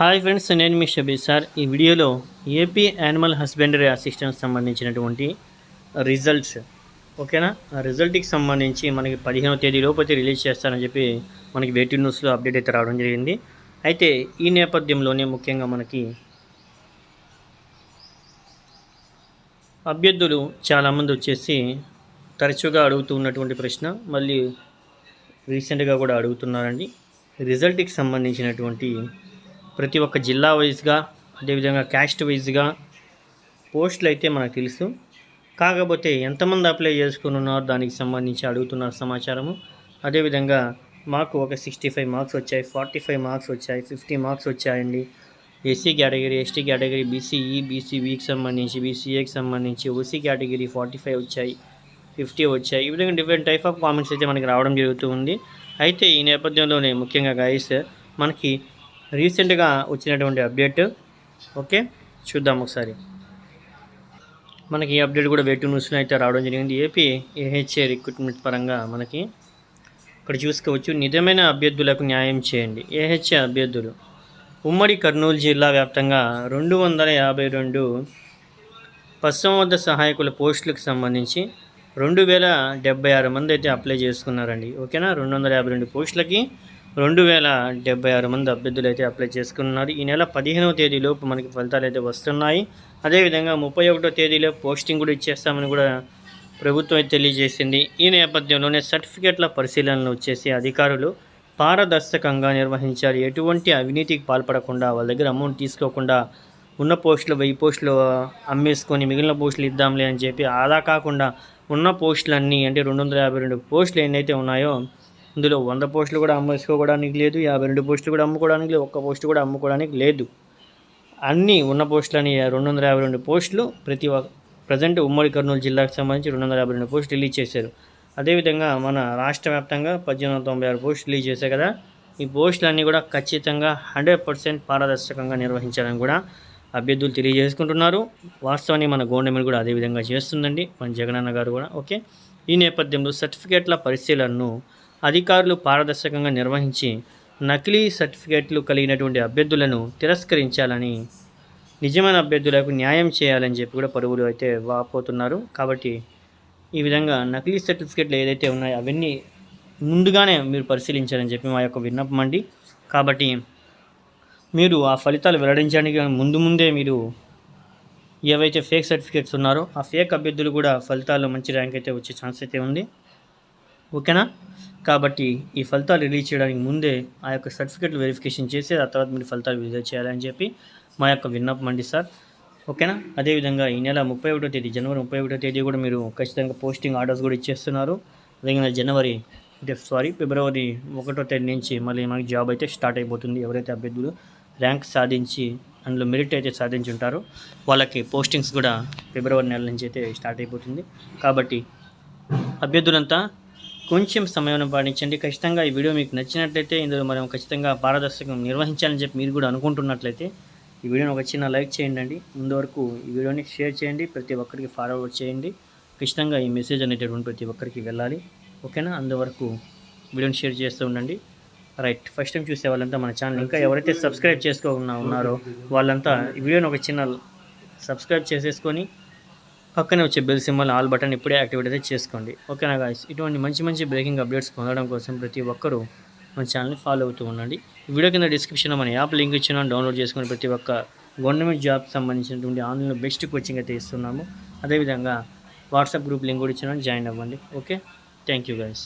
Hi friends నేను మీ షబీ sir. ఈ వీడియోలో ఏపీ యానిమల్ హస్బెండరీ అసిస్టెంట్ సంబంధించినటువంటి రిజల్ట్స్ ఓకేనా? ఆ రిజల్ట్కి సంబంధించి మనకి పదిహేనవ తేదీ లోపైతే రిలీజ్ చేస్తారని చెప్పి మనకి వేటి న్యూస్లో అప్డేట్ అయితే రావడం జరిగింది. అయితే ఈ నేపథ్యంలోనే ముఖ్యంగా మనకి అభ్యర్థులు చాలామంది వచ్చేసి తరచుగా అడుగుతూ ఉన్నటువంటి ప్రశ్న మళ్ళీ రీసెంట్గా కూడా అడుగుతున్నారండి. రిజల్ట్కి సంబంధించినటువంటి ప్రతి ఒక్క జిల్లా వైజ్గా అదేవిధంగా క్యాస్ట్ వైజ్గా పోస్టులు అయితే మనకు తెలుసు. కాకపోతే ఎంతమంది అప్లై చేసుకుని ఉన్నారో దానికి సంబంధించి అడుగుతున్నారు సమాచారము. అదేవిధంగా మాకు ఒక సిక్స్టీ ఫైవ్ మార్క్స్ వచ్చాయి ఫార్టీ ఫైవ్ మార్క్స్ వచ్చాయి ఫిఫ్టీ మార్క్స్ వచ్చాయండి. SC category ST category BCE బీసీబీకి సంబంధించి బీసీఏకి సంబంధించి ఓసీ కేటగిరీ ఫార్టీ ఫైవ్ వచ్చాయి ఫిఫ్టీ వచ్చాయి. ఈ విధంగా డిఫరెంట్ టైప్ ఆఫ్ కామెంట్స్ అయితే మనకి రావడం జరుగుతూ ఉంది. అయితే ఈ నేపథ్యంలోనే ముఖ్యంగా గాయస్ మనకి రీసెంట్గా వచ్చినటువంటి అప్డేట్. ఓకే చూద్దాం ఒకసారి. మనకి ఈ అప్డేట్ కూడా వెయిట్ న్యూస్లో అయితే రావడం జరిగింది. ఏపీ ఏహెచ్ఏ రిక్రూట్మెంట్ పరంగా మనకి ఇక్కడ చూసుకోవచ్చు. నిజమైన అభ్యర్థులకు న్యాయం చేయండి. ఏహెచ్ఏ అభ్యర్థులు. ఉమ్మడి కర్నూలు జిల్లా వ్యాప్తంగా రెండు వందల యాభై రెండు పశ్చిమవద్ద సహాయకుల పోస్టులకు సంబంధించి రెండు వేల డెబ్బై ఆరు మంది అయితే అప్లై చేసుకున్నారండి. ఓకేనా? రెండు వందల యాభై రెండు పోస్టులకి రెండు వేల డెబ్బై ఆరు మంది అభ్యర్థులు అయితే అప్లై చేసుకున్నారు. ఈ నెల పదిహేనవ తేదీలోపు మనకి ఫలితాలు అయితే వస్తున్నాయి. అదేవిధంగా ముప్పై ఒకటో తేదీలో పోస్టింగ్ కూడా ఇచ్చేస్తామని కూడా ప్రభుత్వం అయితే తెలియజేసింది. ఈ నేపథ్యంలోనే సర్టిఫికేట్ల పరిశీలనలు వచ్చేసి అధికారులు పారదర్శకంగా నిర్వహించారు. ఎటువంటి అవినీతికి పాల్పడకుండా వాళ్ళ దగ్గర అమౌంట్ తీసుకోకుండా ఉన్న పోస్టులు వెయ్యి పోస్టులు అమ్మేసుకొని మిగిలిన పోస్టులు ఇద్దాంలే అని చెప్పి అలా కాకుండా ఉన్న పోస్టులన్నీ అంటే రెండు వందల యాభై రెండు పోస్టులు ఎన్నైతే ఉన్నాయో ఇందులో వంద పోస్టులు కూడా అమ్మేసుకోవడానికి లేదు యాభై రెండు పోస్టులు కూడా అమ్ముకోవడానికి లేదు ఒక్క పోస్ట్ కూడా అమ్ముకోవడానికి లేదు. అన్నీ ఉన్న పోస్టులని రెండు వందల యాభై రెండు పోస్టులు ప్రతి ప్రజెంట్ ఉమ్మడి కర్నూలు జిల్లాకు సంబంధించి రెండు వందల యాభై రెండు పోస్టులు రిలీజ్ చేశారు. అదేవిధంగా మన రాష్ట్ర వ్యాప్తంగా పద్దెనిమిది వందల తొంభై ఆరు పోస్టులు రిలీజ్ చేశారు కదా ఈ పోస్టులన్నీ కూడా ఖచ్చితంగా హండ్రెడ్ పర్సెంట్ పారదర్శకంగా నిర్వహించాలని కూడా అభ్యర్థులు తెలియజేసుకుంటున్నారు. వాస్తవాన్ని మన గవర్నమెంట్ కూడా అదేవిధంగా చేస్తుందండి. మన జగనన్న గారు కూడా ఓకే. ఈ నేపథ్యంలో సర్టిఫికేట్ల పరిశీలనను అధికారులు పారదర్శకంగా నిర్వహించి నకిలీ సర్టిఫికేట్లు కలిగినటువంటి అభ్యర్థులను తిరస్కరించాలని నిజమైన అభ్యర్థులకు న్యాయం చేయాలని చెప్పి కూడా పరుగులు అయితే వాపోతున్నారు. కాబట్టి ఈ విధంగా నకిలీ సర్టిఫికేట్లు ఏదైతే ఉన్నాయో అవన్నీ ముందుగానే మీరు పరిశీలించాలని చెప్పి మా యొక్క విన్నపం అండి. కాబట్టి మీరు ఆ ఫలితాలు వెల్లడించడానికి ముందు ముందే మీరు ఏవైతే ఫేక్ సర్టిఫికేట్స్ ఉన్నారో ఆ ఫేక్ అభ్యర్థులు కూడా ఫలితాల్లో మంచి ర్యాంక్ అయితే వచ్చే ఛాన్స్ అయితే ఉంది. ఓకేనా? కాబట్టి ఈ ఫలితాలు రిలీజ్ చేయడానికి ముందే ఆ యొక్క సర్టిఫికెట్లు వెరిఫికేషన్ చేసి ఆ తర్వాత మీరు ఫలితాలు విడుదల చేయాలని చెప్పి మా యొక్క విన్నపం అండి సార్. ఓకేనా? అదేవిధంగా ఈ నెల ముప్పై ఒకటో తేదీ జనవరి ముప్పై ఒకటో తేదీ కూడా మీరు ఖచ్చితంగా పోస్టింగ్ ఆర్డర్స్ కూడా ఇచ్చేస్తున్నారు. అదేవిధంగా జనవరి అంటే సారీ ఫిబ్రవరి ఒకటో తేదీ నుంచి మళ్ళీ మనకి జాబ్ అయితే స్టార్ట్ అయిపోతుంది. ఎవరైతే అభ్యర్థులు ర్యాంక్ సాధించి అందులో మెరిట్ అయితే సాధించి ఉంటారో వాళ్ళకి పోస్టింగ్స్ కూడా ఫిబ్రవరి నెల నుంచి అయితే స్టార్ట్ అయిపోతుంది. కాబట్టి అభ్యర్థులంతా కొంచెం సమయం పాటించండి. ఖచ్చితంగా ఈ వీడియో మీకు నచ్చినట్లయితే ఇందులో మనం ఖచ్చితంగా పారదర్శకం నిర్వహించాలని చెప్పి మీరు కూడా అనుకుంటున్నట్లయితే ఈ వీడియోని ఒక చిన్న లైక్ చేయండి ముందు వరకు ఈ వీడియోని షేర్ చేయండి. ప్రతి ఒక్కరికి ఫార్వర్డ్ చేయండి. ఖచ్చితంగా ఈ మెసేజ్ అనేటటువంటి ప్రతి ఒక్కరికి వెళ్ళాలి. ఓకేనా? అందువరకు వీడియోని షేర్ చేస్తూ ఉండండి. రైట్. ఫస్ట్ టైం చూసే వాళ్ళంతా మన ఛానల్ ఇంకా ఎవరైతే సబ్స్క్రైబ్ చేసుకోకుండా ఉన్నారో వాళ్ళంతా ఈ వీడియోని ఒక చిన్న సబ్స్క్రైబ్ చేసేసుకొని పక్కనే వచ్చే బెల్ సింబల్ ఆల్ బటన్ ఇప్పుడే యాక్టివేట్ అయితే చేసుకోండి. ఓకేనా గాయస్ ఇటువంటి మంచి మంచి బ్రేకింగ్ అప్డేట్స్ పొందడం కోసం ప్రతి ఒక్కరూ మన ఛానల్ని ఫాలో అవుతూ ఉండండి. వీడియో కింద డిస్క్రిప్షన్లో మన యాప్ లింక్ ఇచ్చినా. డౌన్లోడ్ చేసుకుని ప్రతి ఒక్క గవర్నమెంట్ జాబ్ సంబంధించినటువంటి ఆన్లైన్లో బెస్ట్ కోచింగ్ అయితే ఇస్తున్నాము. అదేవిధంగా వాట్సాప్ గ్రూప్ లింక్ కూడా ఇచ్చినా. జాయిన్ అవ్వండి. Okay thank you guys